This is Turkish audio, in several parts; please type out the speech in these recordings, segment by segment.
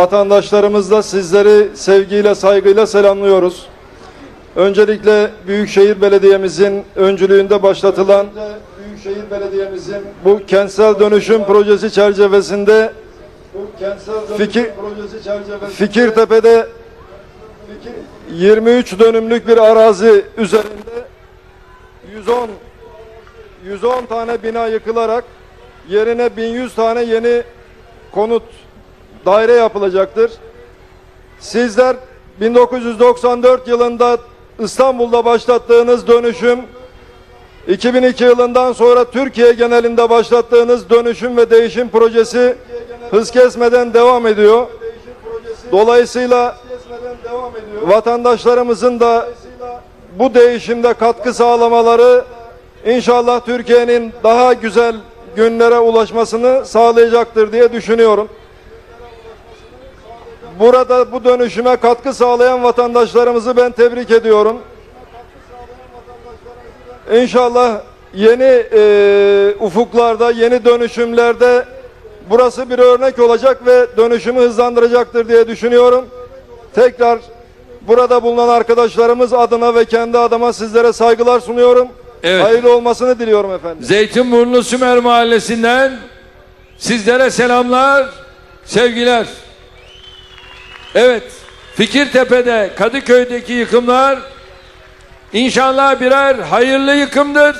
vatandaşlarımızla sizleri sevgiyle, saygıyla selamlıyoruz. Öncelikle Büyükşehir Belediye'mizin öncülüğünde başlatılan Büyükşehir Belediye'mizin bu kentsel dönüşüm projesi çerçevesinde Fikir, Fikirtepe'de 23 dönümlük bir arazi üzerinde 110 110 tane bina yıkılarak yerine 1100 tane yeni konut daire yapılacaktır. Sizler 1994 yılında İstanbul'da başlattığınız dönüşüm 2002 yılından sonra Türkiye genelinde başlattığınız dönüşüm ve değişim projesi hız kesmeden devam ediyor. Dolayısıyla vatandaşlarımızın da bu değişimde katkı sağlamaları inşallah Türkiye'nin daha güzel günlere ulaşmasını sağlayacaktır diye düşünüyorum. Burada bu dönüşüme katkı sağlayan vatandaşlarımızı ben tebrik ediyorum. İnşallah yeni e, ufuklarda, yeni dönüşümlerde burası bir örnek olacak ve dönüşümü hızlandıracaktır diye düşünüyorum. Tekrar burada bulunan arkadaşlarımız adına ve kendi adıma sizlere saygılar sunuyorum. Evet. Hayırlı olmasını diliyorum efendim. Zeytinburnu Sümer Mahallesi'nden sizlere selamlar, sevgiler. Evet, Fikirtepe'de Kadıköy'deki yıkımlar inşallah birer hayırlı yıkımdır.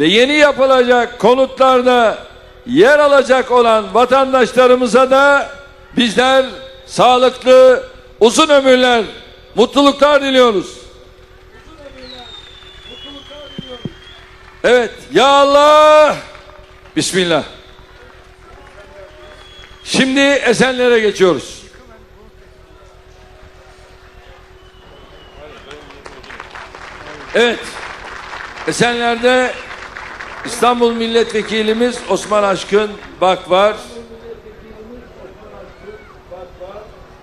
Ve yeni yapılacak konutlarda yer alacak olan vatandaşlarımıza da bizler sağlıklı, uzun ömürler, mutluluklar diliyoruz. Evet. Ya Allah. Bismillah. Şimdi Esenler'e geçiyoruz. Evet. Esenler'de İstanbul Milletvekilimiz Osman Aşkın Bak var.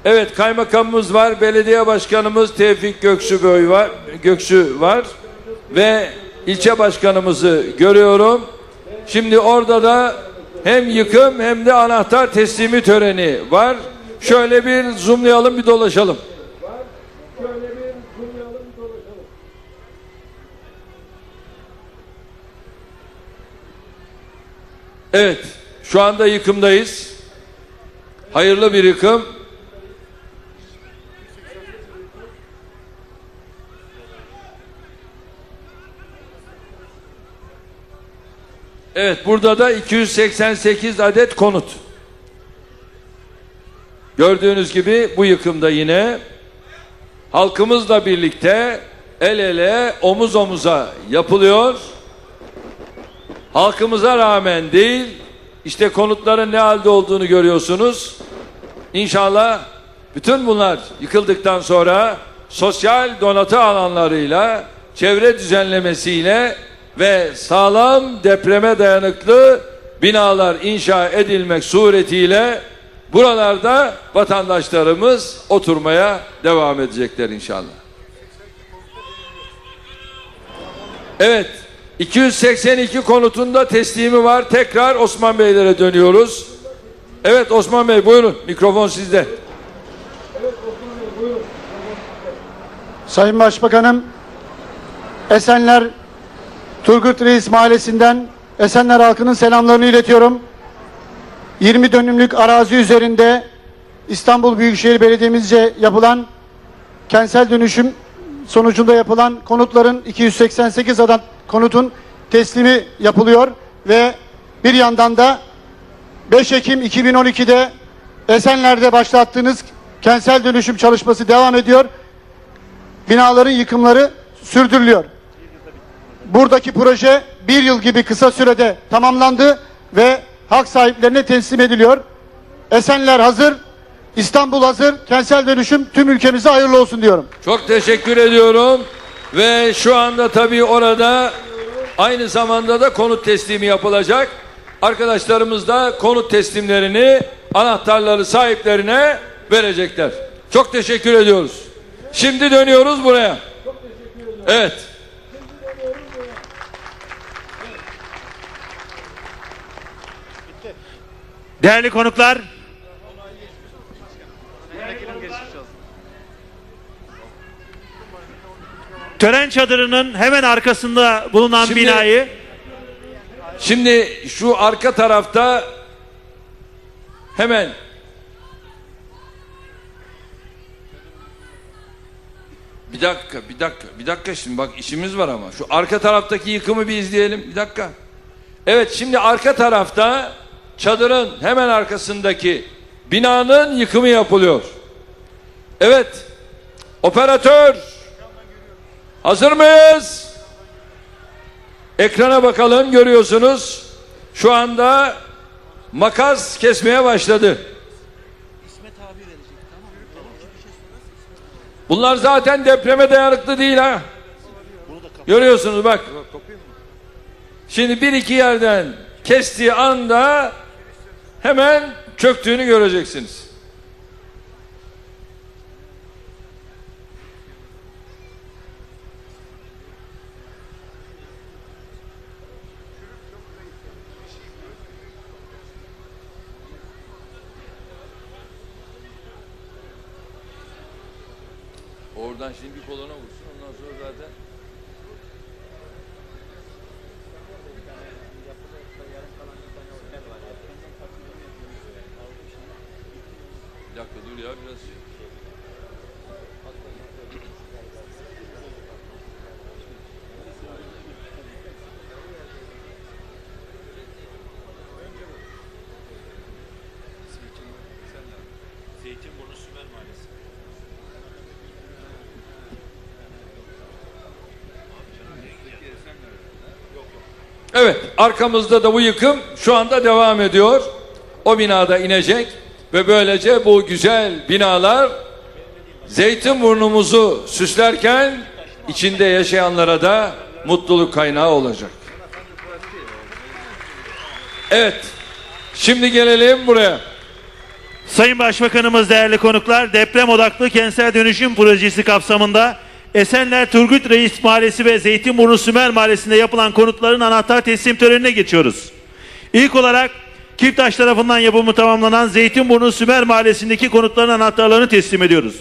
Evet kaymakamımız var, belediye başkanımız Tevfik Göksu Bey var, Göksu var ve ilçe başkanımızı görüyorum. Şimdi orada da hem yıkım hem de anahtar teslimi töreni var. Şöyle bir zoomlayalım bir dolaşalım. Evet, şu anda yıkımdayız. Hayırlı bir yıkım. Evet burada da 288 adet konut. Gördüğünüz gibi bu yıkımda yine halkımızla birlikte el ele omuz omuza yapılıyor. Halkımıza rağmen değil işte konutların ne halde olduğunu görüyorsunuz. İnşallah bütün bunlar yıkıldıktan sonra sosyal donatı alanlarıyla çevre düzenlemesiyle ve sağlam depreme dayanıklı binalar inşa edilmek suretiyle buralarda vatandaşlarımız oturmaya devam edecekler inşallah. Evet, 282 konutunda teslimi var. Tekrar Osman Beylere dönüyoruz. Evet Osman Bey buyurun mikrofon sizde. Sayın Başbakanım, Esenler Turgut Reis Mahallesi'nden Esenler halkının selamlarını iletiyorum. 20 dönümlük arazi üzerinde İstanbul Büyükşehir Belediye'mizce yapılan kentsel dönüşüm sonucunda yapılan konutların 288 adet konutun teslimi yapılıyor ve bir yandan da 5 Ekim 2012'de Esenler'de başlattığınız kentsel dönüşüm çalışması devam ediyor. Binaların yıkımları sürdürülüyor. Buradaki proje bir yıl gibi kısa sürede tamamlandı ve hak sahiplerine teslim ediliyor. Esenler hazır, İstanbul hazır, kentsel dönüşüm tüm ülkemize hayırlı olsun diyorum. Çok teşekkür ediyorum. Ve şu anda tabii orada aynı zamanda da konut teslimi yapılacak. Arkadaşlarımız da konut teslimlerini anahtarları sahiplerine verecekler. Çok teşekkür ediyoruz. Şimdi dönüyoruz buraya. Evet. Değerli konuklar, tören çadırının hemen arkasında bulunan Şimdi- binayı Şimdi şu arka tarafta hemen Bir dakika, bir dakika, bir dakika şimdi bak işimiz var ama. Şu arka taraftaki yıkımı bir izleyelim. Bir dakika. Evet şimdi arka tarafta çadırın hemen arkasındaki binanın yıkımı yapılıyor. Evet. Operatör. Hazır mıyız? Ekrana bakalım görüyorsunuz. Şu anda makas kesmeye başladı. Bunlar zaten depreme dayanıklı değil ha. Görüyorsunuz bak. Şimdi bir iki yerden kestiği anda hemen çöktüğünü göreceksiniz. Oradan şimdi bir kolona vursun ondan sonra zaten Bir dakika dur ya biraz şey. Evet arkamızda da bu yıkım şu anda devam ediyor. O binada inecek ve böylece bu güzel binalar Zeytinburnumuzu süslerken içinde yaşayanlara da mutluluk kaynağı olacak. Evet. Şimdi gelelim buraya. Sayın Başbakanımız değerli konuklar deprem odaklı kentsel dönüşüm projesi kapsamında Esenler Turgut Reis Mahallesi ve Zeytinburnu Sümer Mahallesi'nde yapılan konutların anahtar teslim törenine geçiyoruz. İlk olarak Kiptaş tarafından yapımı tamamlanan Zeytinburnu Sümer Mahallesi'ndeki konutların anahtarlarını teslim ediyoruz.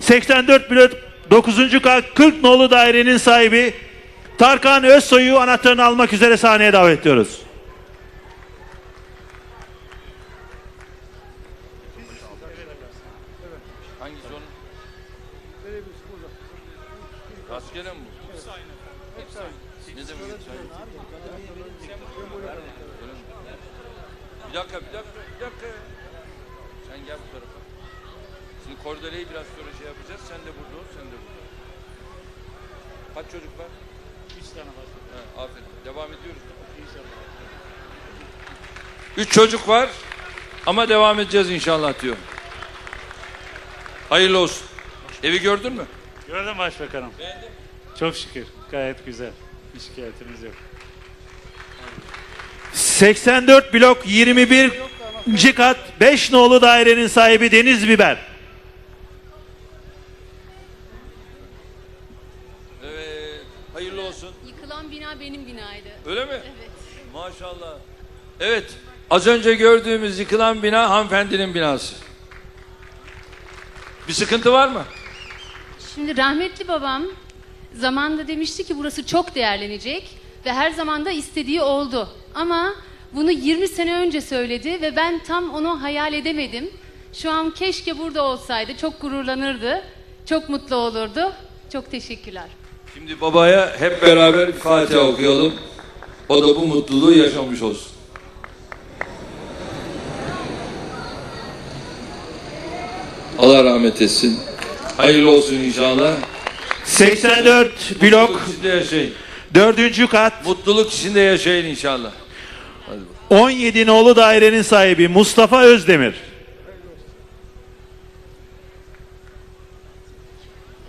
84 blok 9. kat 40 nolu dairenin sahibi Tarkan Özsoy'u anahtarını almak üzere sahneye davet ediyoruz. Hangisi onun? Rastgele mi bu? Hepsi aynı. Hepsi aynı. Ne demek hepsi aynı? Öyle mi? Bir dakika, bir dakika, bir dakika. ya. Sen gel bu tarafa. Şimdi kordeleyi biraz sonra şey yapacağız. Sen de burada ol, sen de burada. Kaç çocuk var? Üç tane var. Ha, aferin. Devam ediyoruz. Üç çocuk var ama devam edeceğiz inşallah diyor. Hayırlı olsun. Evi gördün mü? Gördüm başbakanım. Çok şükür. Gayet güzel. Bir şikayetimiz yok. 84 blok 21. kat 5 nolu dairenin sahibi Deniz Biber. Evet. Hayırlı olsun. Yıkılan bina benim binaydı. Öyle mi? Evet. Maşallah. Evet. Az önce gördüğümüz yıkılan bina hanımefendinin binası. Bir sıkıntı var mı? Şimdi rahmetli babam zamanda demişti ki burası çok değerlenecek ve her zaman da istediği oldu. Ama bunu 20 sene önce söyledi ve ben tam onu hayal edemedim. Şu an keşke burada olsaydı. Çok gururlanırdı. Çok mutlu olurdu. Çok teşekkürler. Şimdi babaya hep beraber Fatiha okuyalım. O da bu mutluluğu yaşamış olsun. Allah rahmet etsin. Hayırlı olsun inşallah. 84 blok Mutluluk içinde yaşayın. 4. kat Mutluluk içinde yaşayın inşallah. Hadi bakalım. 17 nolu dairenin sahibi Mustafa Özdemir.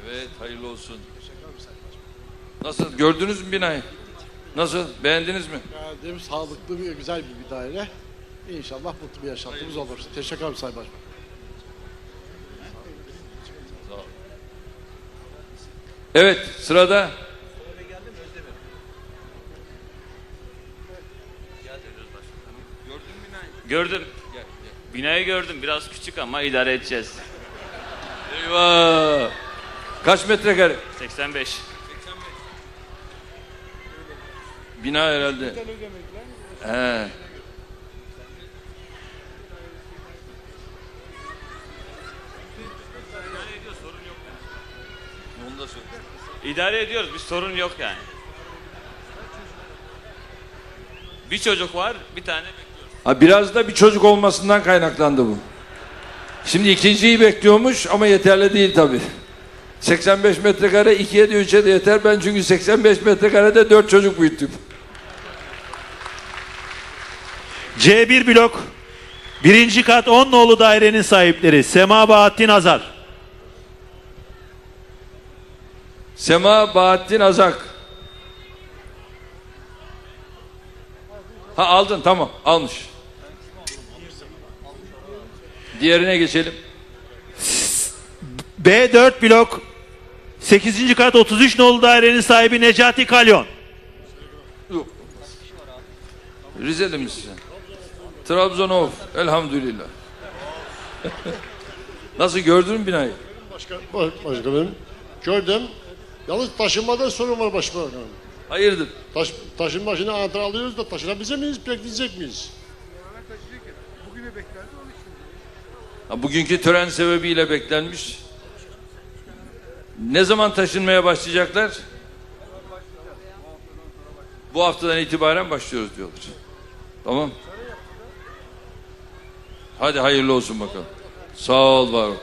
Evet hayırlı olsun. Nasıl gördünüz mü binayı? Nasıl beğendiniz mi? Geldim sağlıklı bir güzel bir daire. İnşallah mutlu bir yaşantımız olur. Teşekkür ederim Sayın Başbakan. Evet sırada Gördüm. Binayı gördüm. Biraz küçük ama idare edeceğiz. Eyvah. Kaç metrekare? 85. Bina herhalde. He. Onu da söyle. İdare ediyoruz. Bir sorun yok yani. Bir çocuk var, bir tane bekliyoruz. Ha biraz da bir çocuk olmasından kaynaklandı bu. Şimdi ikinciyi bekliyormuş ama yeterli değil tabi. 85 metrekare 2'ye de 3'e de yeter. Ben çünkü 85 metrekarede 4 çocuk büyüttüm. C1 blok birinci kat 10 nolu dairenin sahipleri Sema Bahattin Azar. Sema Bahattin Azak. Ha aldın tamam almış. Diğerine geçelim. B4 blok 8. kat 33 nolu dairenin sahibi Necati Kalyon. Rize'de misin? Trabzonov. Elhamdülillah. Nasıl gördün mü binayı? Başka, başkanım. Gördüm. Yalnız taşınmada sorun var başkanım. Hayırdır? Taş, taşın başına anahtar alıyoruz da taşınabilecek miyiz, bekleyecek miyiz? Ha, bugünkü tören sebebiyle beklenmiş. Ne zaman taşınmaya başlayacaklar? Bu haftadan itibaren başlıyoruz diyorlar. Tamam. Hadi hayırlı olsun bakalım. Sağ ol var ol.